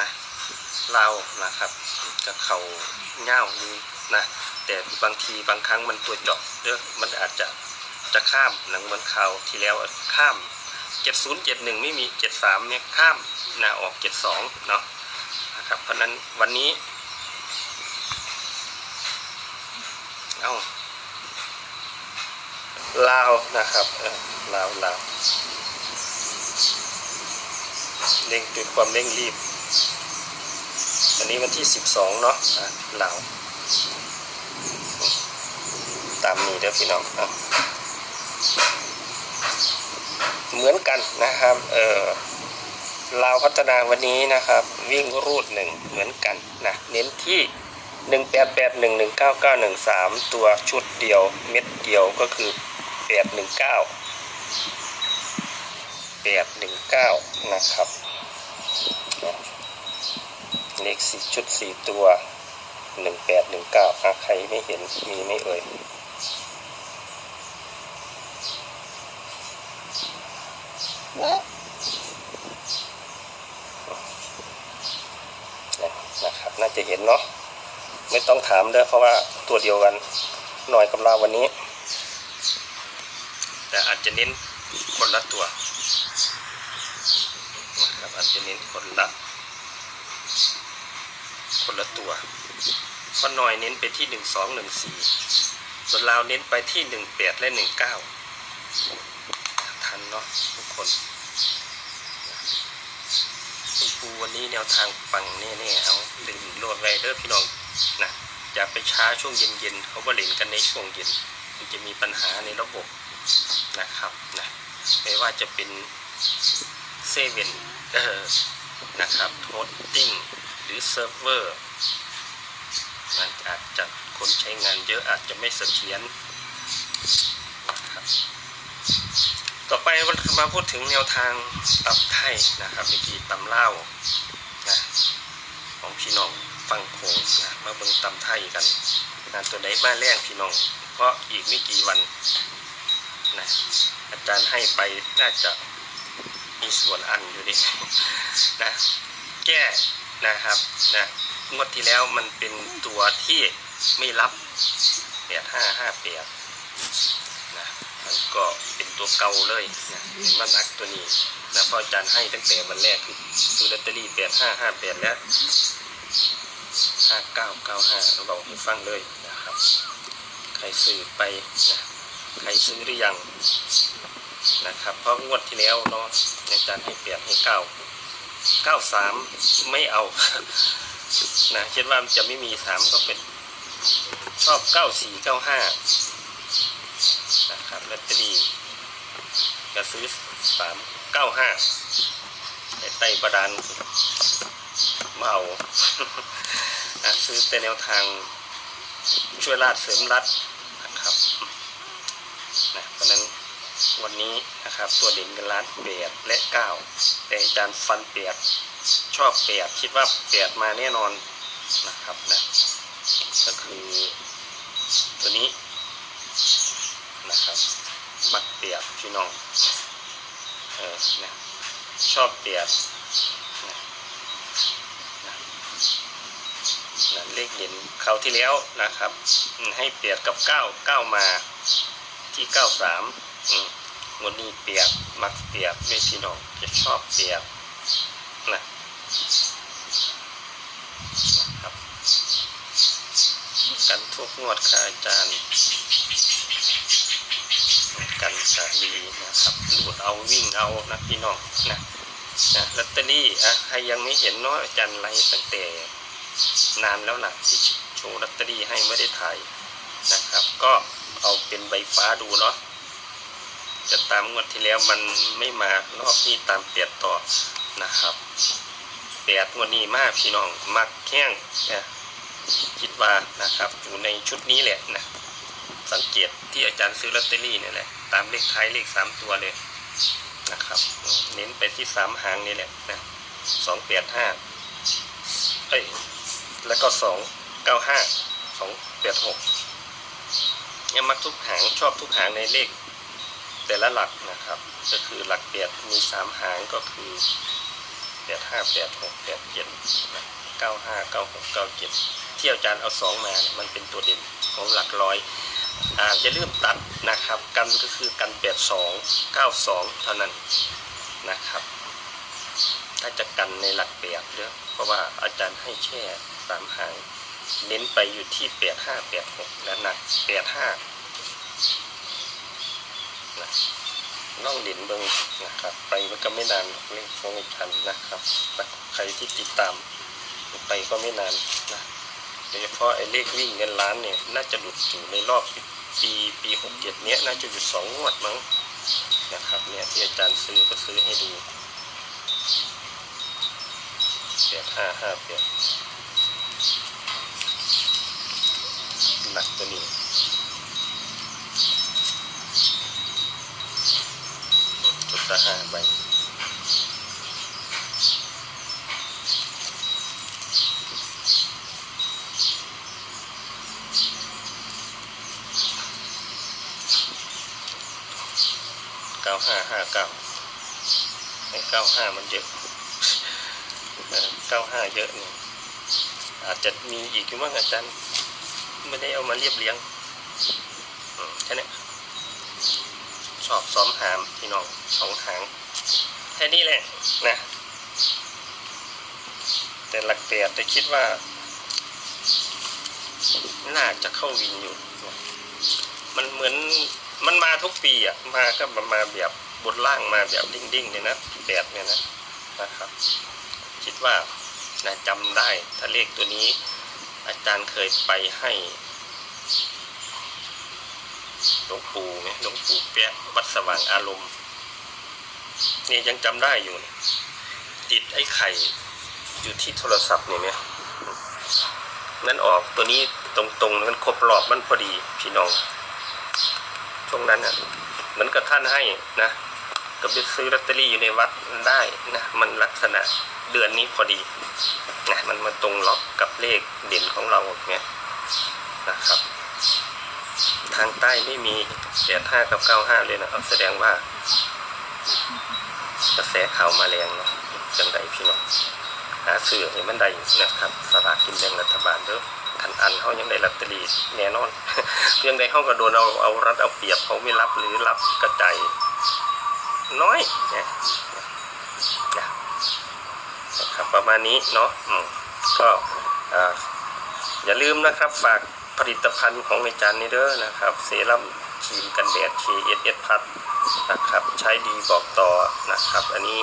นะลาวนะครับกับเขาเง่านี้นะแต่บางทีบางครั้งมันตัวเจาะเด้อมันอาจจะจะข้ามหนังเหมือนข่าวที่แล้วข้าม 7071 ไม่มี 73 เนี่ยข้ามนะออก 72 เนาะนะครับเพราะนั้นวันนี้ เอาลาวนะครับเออลาวลาวเร่งด้วยความเร่งรีบ นนี้วันที่ 12 เนาะอะลาวตามนี้เด้อพี่น้องอะเหมือนกันนะครับ เออลาวพัฒนาวันนี้นะครับ วิ่งรูดหนึ่งเหมือนกันนะเน้นที่หนึ่งแปดแปดหนึ่งหนึ่งเก้าเก้าหนึ่งสามตัวชุดเดียวเม็ดเดียวก็คือแปดหนึ่งเก้าแปดหนึ่งเก้านะครับ เลขสี่ชุดสี่ตัวหนึ่งแปดหนึ่งเก้าใครไม่เห็นมีไม่เอ่ยนะครับ น่าจะเห็นเนาะไม่ต้องถามเด้อเพราะว่าตัวเดียวกันหน่อยกับเราวันนี้ แต่อาจจะเน้นคนละตัวนะครับอาจจะเน้นคนละ คนละตัวพราะหน่อยเน้นไปที่หนึ่งสองหนึ่งสี่ส่วนเราเน้นไปที่หนึ่งแปดและหนึ่งเก้าทันเนาะทุกคนคุณครูวันนี้แนวทางปังแน่ๆเอาดึงโหลดไวเด้อพี่น้องนะอย่าไปช้าช่วงเย็นๆเขาก็เล่นกันในช่วงเย็นมันจะมีปัญหาในระบบนะครับนะไม่ว่าจะเป็นเซเว่นเออนะครับโฮสติ้ง รือเซิร์ฟเวอร์มันอาจจะคนใช้งานเยอะอาจจะไม่เสถียรนะครับต่อไปมาพูดถึงแนวทางตับไทยนะครับเมื่อกี้ตำเล่านะของพี่น้องฟังโขงนะมาเบิ่งตำไทยกันนะตัวไหนมาแรงพี่น้อง เพราะอีกไม่กี่วันนะอาจารย์ให้ไปน่าจะมีส่วนอันอยู่ดินะแก้ นะครับนะงวดที่แล้วมันเป็นตัวที่ไม่รับแปดห้าห้าแปดนะมันก็เป็นตัวเก่าเลยนะเห็นว่านักตัวนี้นะพราะอาจารย์ให้ตั้งแต่วันแรกคือซื้อลอตเตอรี่แปดห้าห้าแปดแล้วห้าเก้าเก้าห้าเราบอกให้ฟังเลยนะครับ ใครซื้อไปนะใครซื้อหรือยังนะครับ เพราะงวดที่แล้วเนาะในการให้เปลี่ยนให้เก้า เก้าสามไม่เอานะคิดว่าจะไม่มีสามก็เป็นชอบเก้าสี่เก้าห้านะครับลอตเตอรี่จะซื้อสามเก้าห้าไอไตบดาลเมาซื้อแต่แนวทางช่วยราดเสริมรัดนะครับนะเพราะฉะนั้น วันนี้นะครับตัวเด่นกันล้านแปดและเก้าแต่อาจารย์ฟันแปดชอบแปดคิดว่าแปดมาแน่นอนนะครับนะก็คือตัวนี้นะครับมักเปียกพี่น้องเออนะชอบเปียกนะเลขเด่นเขาวที่แล้วนะครับ ให้เปียบกับเก้าเก้ามาที่เก้าสาม วันนี้เปียบมักเปียบไม่พี่น้องจะชอบเปียบนะนะครับกันทุกงวดค่ะอาจารย์กันสาลีนะครับลูดเอาวิ่งเอานะพี่น้องนะนะลอตเตอรี่อะใครยังไม่เห็นเนาะอาจารย์ไลฟ์ตั้งแต่นานแล้วนะที่โชว์ลอตเตอรี่ให้ไม่ได้ถ่ายนะครับ ก็เอาเป็นใบฟ้าดูเนาะ จะตามงวดที่แล้วมันไม่มารอบนี้ตามเปียดต่อนะครับเปียดงวดนี้มากพี่น้องมักแข้งนะคิดว่านะครับอยู่ในชุดนี้แหละนะสังเกตที่อาจารย์ซื้อลอตเตอรี่เนี่ยแหละตามเลขท้ายเลขสามตัวเลยนะครับ เน้นไปที่สามหางนี่แหละนะสองแปดห้าเอ้ยแล้วก็สองเก้าห้าสองแปดหกยังมักทุกหางชอบทุกหางในเลข แต่ละหลักนะครับ ก็คือหลักเปียดมีสามหางก็คือแปดห้าแปดหกแปดเจ็ดเก้าห้าเก้าหกเก้าเจ็ดที่อาจารย์เอาสองมาเนี่ยมันเป็นตัวเด่นของหลักร้อยอ่าอย่าลืมตัดนะครับ กันก็คือกันแปดสองเก้าสองเท่านั้นนะครับถ้าจะกันในหลักแปดเด้อเพราะว่าอาจารย์ให้แค่สามหางเน้นไปอยู่ที่แปดห้าแปดหกและหนักแปดห้า นะน้องเด่นเบิงนะครับ ไปมันก็ไม่นานเรื่องของอาจารย์นะครับใครที่ติดตามไปก็ไม่นานนะโดยเฉพาะไอ้เลขวิ่งเงินล้านเนี่ยน่าจะหลุดอยู่ในรอบปีปีหกเจ็ดเนี้ยน่าจะหยุดสองงวดมั้งนะครับเนี่ยที่อาจารย์ซื้อก็ซื้อให้ดูแปดห้าห้าแปดหนักตัวนี้ จุดละห้าใบเก้าห้าห้าเก้าไอ้เก้าห้ามันเยอะเก้าห้าเยอะเนี่ยอาจจะมีอีกอยู่มั้งอาจารย์ ไม่ได้เอามาเรียบเรียงแค่นี้ อบซ้อมหามพี่น้องสองหางแค่นี้แหละนะ แต่หลักแปดแต่คิดว่าน่าจะเข้าวินอยู่นะมันเหมือนมันมาทุกปีอะ มาก็มาแบบบนล่างมาแบบดิ้งๆเลยนะแปดเนี่ยนะนะครับ คิดว่านะจำได้ถ้าเลขตัวนี้ อาจารย์เคยไปให้ หลวงปู่ไหมหลวงปู่แปะวัดสว่างอารมณ์นี่ยังจำได้อยู่ติดไอ้ไข่อยู่ที่โทรศัพท์เนี่ยเนี่ยมันออกตัวนี้ตรงๆมันครบรอบมันพอดีพี่น้องช่วงนั้นน่ะเหมือนกับท่านให้นะก็ไปซื้อลอตเตอรี่อยู่ในวัดได้นะมันลักษณะเดือนนี้พอดีนะมันมาตรงล็อกกับเลขเด่นของเราเนี่ยนะครับางใต้ไม่มีแปดห้ากับเก้าห้าเลยนะเอาแสดงว่ากระแสข่าวมาแรงเนาะจังใดพี่น้องหาซื้อให้มันได้นะครับสลากกินแบ่งรัฐบาลเด้อทันอันเขายังได้ลอตเตอรี่แน่นอน เพียงใดเขาก็โดนเอาเอารัดเอาเปรียบเขาไม่รับหรือรับกระจายน้อยนะนะครับประมาณนี้เนาะก็อย่าลืมนะครับฝาก ผลิตภัณฑ์ของอาจารย์นี่เด้อนะครับเซรั่มครีมกันแดด KSS พัดนะครับใช้ดีบอกต่อนะครับ อันนี้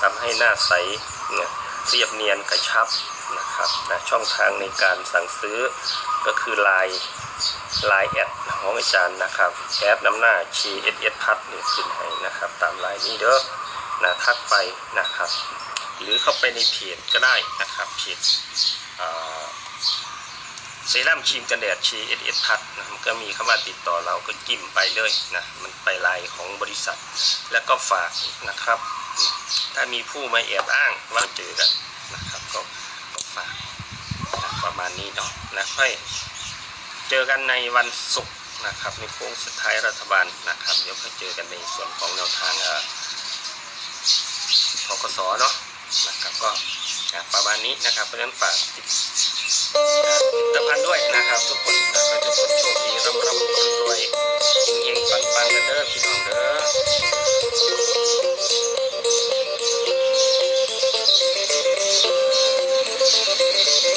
ทำให้หน้าใสเนี่ยเรียบเนียนกระชับนะครับนะช่องทางในการสั่งซื้อก็คือไลน์ไลน์แอดของอาจารย์นะครับแอดน้ำหน้า KSS พัดนี่ขึ้นให้นะครับ ตามไลน์นี้เด้อนะทักไปนะครับ หรือเข้าไปในเพจก็ได้นะครับเพจ เซรั่มครีมกันแดดชีเอสเอสพัดนะมันก็มีคำว่าติดต่อเราก็จิ้มไปเลยนะมันไปไลน์ของบริษัท แล้วก็ฝากนะครับ ถ้ามีผู้มาแอบอ้างว่าเจอกันนะครับก็ก็ฝากนะประมาณนี้เนาะนะค่อยเจอกันในวันศุกร์นะครับในโค้งสุดท้ายรัฐบาลนะครับ เดี๋ยวค่อยเจอกันในส่วนของแนวทางเอ่อทกสเนาะนะครับก็นะประมาณนี้นะครับเพราะฉะนั้นฝาก แต่พันด้วยนะครับ ทุกคนแต่ก็ทุกคนโชคดีร่ำร่รวยรวยเฮงปังๆกันเด้อพี่น้องเด้อ